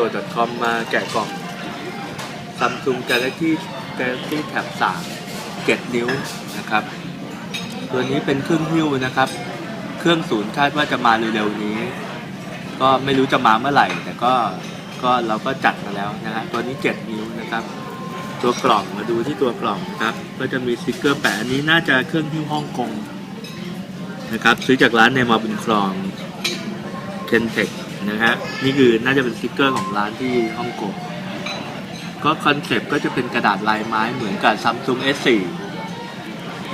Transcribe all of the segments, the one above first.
download.com มาแกะกล่อง Samsung Galaxy Galaxy Tab 3 7 นิ้วนะครับ ตัวนี้เป็นเครื่องหิ้วนะครับ เครื่องศูนย์คาดว่าจะมาเร็วๆนี้ ก็ไม่รู้จะมาเมื่อไหร่ แต่ก็ก็เราก็จัดมาแล้วนะฮะตัวนี้ 7 นิ้วนะครับ ตัวกล่องมาดูที่ตัวกล่องนะครับ ก็จะมีสติกเกอร์แปะอันนี้น่าจะเครื่องหิ้วฮ่องกงนะครับ ซื้อจากร้านในมาบุญครองเคนเทค นะฮะนี่คือน่าจะเป็นสติกเกอร์ของร้านที่ฮ่องกงก็คอนเซปต์ก็จะเป็นกระดาษลายไม้เหมือนกับ Samsung S4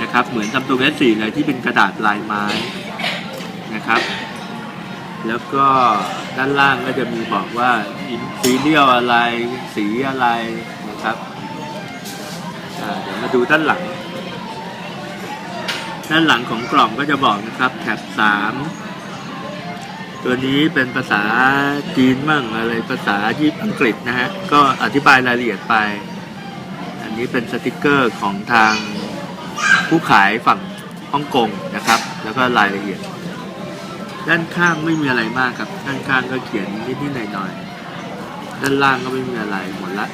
นะครับเหมือน Samsung S4 เลยที่เป็นกระดาษลายไม้นะครับ แล้วก็ด้านล่างก็จะมีบอกว่าสีเรียลอะไรสีอะไรนะครับเดี๋ยวมาดูด้านหลัง ด้านหลังของกล่องก็จะบอกนะครับแท็บสาม ตัวนี้เป็นภาษาจีนมั่งอะไรภาษาญี่ปุ่นอังกฤษนะฮะ ก็อธิบายรายละเอียดไป อันนี้เป็นสติกเกอร์ของทางผู้ขายฝั่งฮ่องกงนะครับ แล้วก็รายละเอียด ด้านข้างไม่มีอะไรมากครับ ด้านข้างก็เขียนนิดๆหน่อยๆด้านล่างก็ไม่มีอะไรหมดละ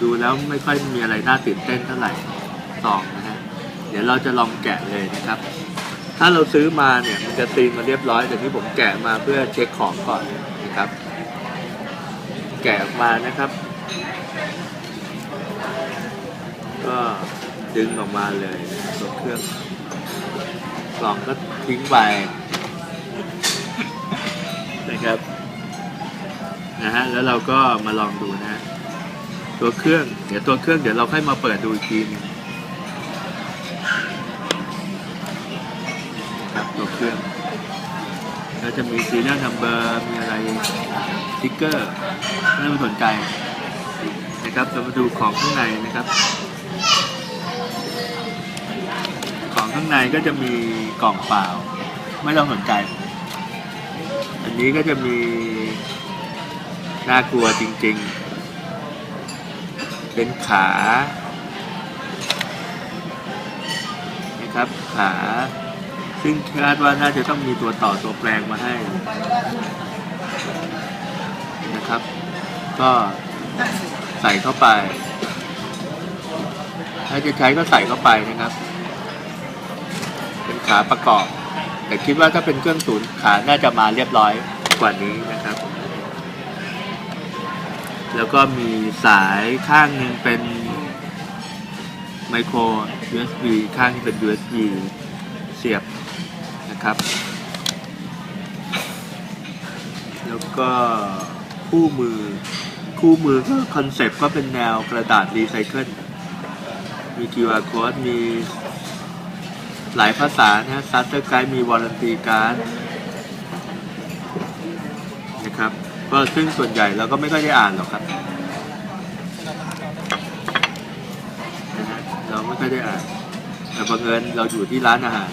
ดูแล้วไม่ค่อยมีอะไรน่าตื่นเต้นเท่าไหร่สองนะฮะเดี๋ยวเราจะลองแกะเลยนะครับ ถ้าเราซื้อมาเนี่ยมันจะตีนมาเรียบร้อยแต่ที่ผมแกะมาเพื่อเช็คของก่อนนะครับ แกะออกมานะครับ ก็ดึงออกมาเลยตัวเครื่องกล่องก็ทิ้งไปนะครับนะฮะแล้วเราก็มาลองดูนะฮะตัวเครื่อง เดี๋ยวตัวเครื่องเดี๋ยวเราค่อยมาเปิดดูอีกทีนึง ตัวเครื่องก็จะมี serial number มีอะไรสติ๊กเกอร์ไม่ต้องสนใจนะครับเรามาดูของข้างในนะครับ ของข้างในก็จะมีกล่องเปล่า ไม่ต้องสนใจ อันนี้ก็จะมีน่ากลัวจริงๆ เป็นขานะครับขา ซึ่งคาดว่าน่าจะต้องมีตัวต่อตัวแปลงมาให้นะครับ ก็ใส่เข้าไป ถ้าจะใช้ก็ใส่เข้าไปนะครับ เป็นขาประกอบ แต่คิดว่าถ้าเป็นเครื่องศูนย์ขาน่าจะมาเรียบร้อยกว่านี้นะครับ แล้วก็มีสายข้างหนึ่งเป็นไมโคร USB ข้างเป็น USB เสียบ ครับ แล้วก็คู่มือ คู่มือก็คอนเซปต์ก็เป็นแนวกระดาษรีไซเคิล มี QR code มีหลายภาษานะซัตเตอร์ไกด์มีวอร์ a ตีการ์ดนะครับ ก็ซึ่งส่วนใหญ่เราก็ไม่ค่อยได้อ่านหรอกครับนะฮะเราไม่ค่อยได้อ่าน แต่บังเอิญเราอยู่ที่ร้านอาหาร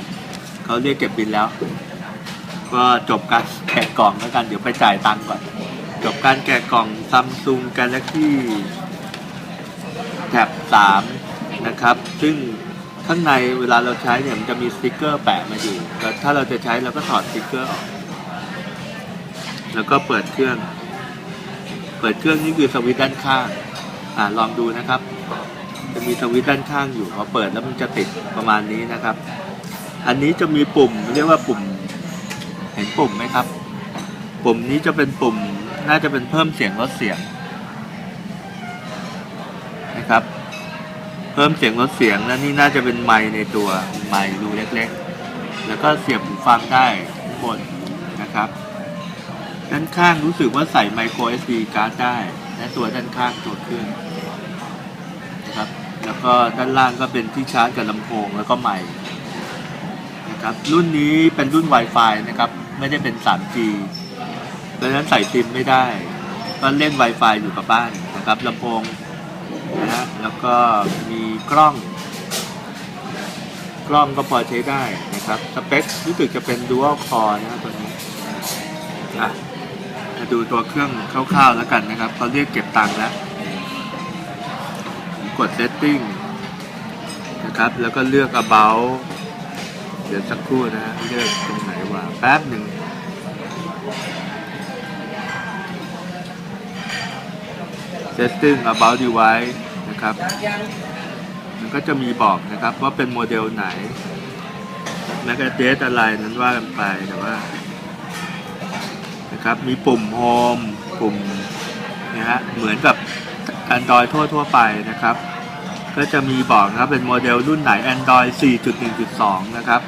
เขาเรียกเก็บบินแล้ว ก็จบการแกะกล่องแล้วกันเดี๋ยวไปจ่ายตังค์ก่อน จบการแกะกล่อง Samsung Galaxy Tab 3นะครับ ซึ่งข้างในเวลาเราใช้เนี่ยมันจะมีสติกเกอร์แปะมาอยู่แต่ถ้าเราจะใช้เราก็ถอดสติกเกอร์ออก แล้วก็เปิดเครื่อง เปิดเครื่องนี่คือสวิตช์ด้านข้าง อ่าลองดูนะครับ จะมีสวิตช์ด้านข้างอยู่พอเปิดแล้วมันจะติดประมาณนี้นะครับ อันนี้จะมีปุ่มเรียกว่าปุ่ม เห็นปุ่มไหมครับ ปุ่มนี้จะเป็นปุ่มน่าจะเป็นเพิ่มเสียงลดเสียงนะครับ เพิ่มเสียงลดเสียงแล้วนี่น่าจะเป็นไมค์ในตัวไมค์รูเล็กๆ แล้วก็เสียบหูฟังได้ข้างบนนะครับ ด้านข้างรู้สึกว่าใส่ไมโคร SD การ์ดได้และตัวด้านข้างตัวเครื่องนะครับ แล้วก็ด้านล่างก็เป็นที่ชาร์จกับลำโพงแล้วก็ไมค์ ครับรุ่นนี้เป็นรุ่น Wi-Fi นะครับ ไม่ได้เป็น 3G ดังนั้นใส่ซิมไม่ได้ ก็เล่น Wi-Fi อยู่กับบ้านนะครับลำโพงนะฮะแล้วก็มีกล้อง กล้องก็พอใช้ได้นะครับ สเปครู้สึกจะเป็น Dual Core นะครับตัวนี้อะมาดูตัวเครื่องคร่าวๆแล้วกันนะครับเขาเรียกเก็บตังค์แล้ว กด Setting นะครับ แล้วก็เลือก About ดี๋ยวสักครู่นะฮะเลือกตรงไหนวะแป๊บหนึ่ง setting about device นะครับ มันก็จะมีบอกนะครับว่าเป็นโมเดลไหน แมกเดสอะไรนั้นว่ากันไปแต่ว่านะครับมีปุ่ม Home ปุ่มนะฮะเหมือนกับ Android ทั่วทั่ว ๆ ไปนะครับ ก็จะมีบอกนะครับเป็นโมเดลรุ่นไหน Android 4.1.2 นะครับ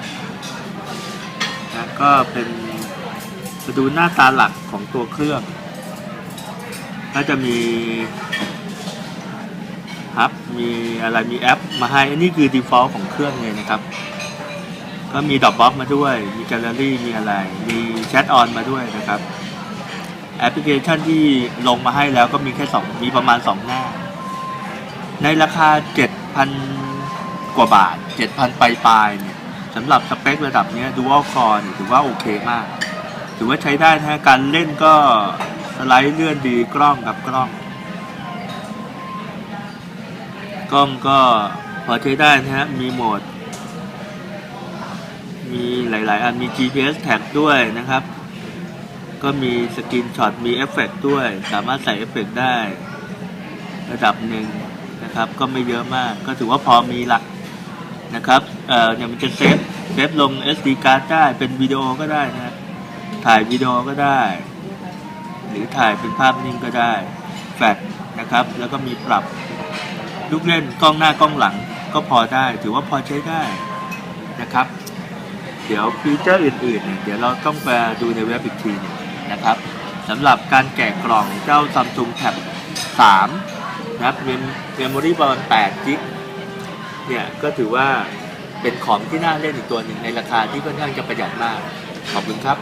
นะก็เป็นมาดูหน้าตาหลักของตัวเครื่อง ก็จะมีฮับมีอะไรมีแอปมาให้ อันนี้คือ default ของเครื่องเลยนะครับ ก็มีดอ b บ็อกมาด้วย มีแกลเลอรี่มีอะไร มีแชทออนมาด้วยนะครับ แอปพลิเคชันที่ลงมาให้แล้วก็มีแค่สองมีประมาณ 2 หน้า ในราคา 7,000 กว่าบาท 7,000 ปลายปลายๆเนี่ยสำหรับสเปคระดับเนี้ย Dual Core เนี่ยถือว่าโอเคมาก ถือว่าใช้ได้นะการเล่นก็สไลด์เลื่อนดีกล้องกับกล้อง กล้องก็พอใช้ได้นะฮะมีโหมด มีหลาย ๆ อันมี GPS tag ด้วยนะครับ ก็มีสกินช็อตมีเอฟเฟกต์ด้วย สามารถใส่เอฟเฟกต์ได้ระดับหนึ่ง นะครับ ก็ไม่เยอะมาก ก็ถือว่าพอมีหลักนะครับ เอ่อเนี่ยมันจะเซฟเซฟลง SD card ได้เป็นวิดีโอก็ได้นะ ถ่ายวิดีโอก็ได้ หรือถ่ายเป็นภาพนิ่งก็ได้ แฟลชนะครับ แล้วก็มีปรับลูกเล่นกล้องหน้ากล้องหลังก็พอได้ ถือว่าพอใช้ได้นะครับ เดี๋ยวฟีเจอร์อื่นๆเนี่ยเดี๋ยวเราต้องไปดูในเว็บอีกทีนึงนะครับสำหรับการแกะกล่องเจ้า Samsung Tab 3 นะครับเมมโมรี่ประมาณ8กิกเนี่ยก็ถือว่าเป็นของที่น่าเล่นอีกตัวหนึ่งในราคาที่ค่อนข้างจะประหยัดมาก ขอบคุณครับ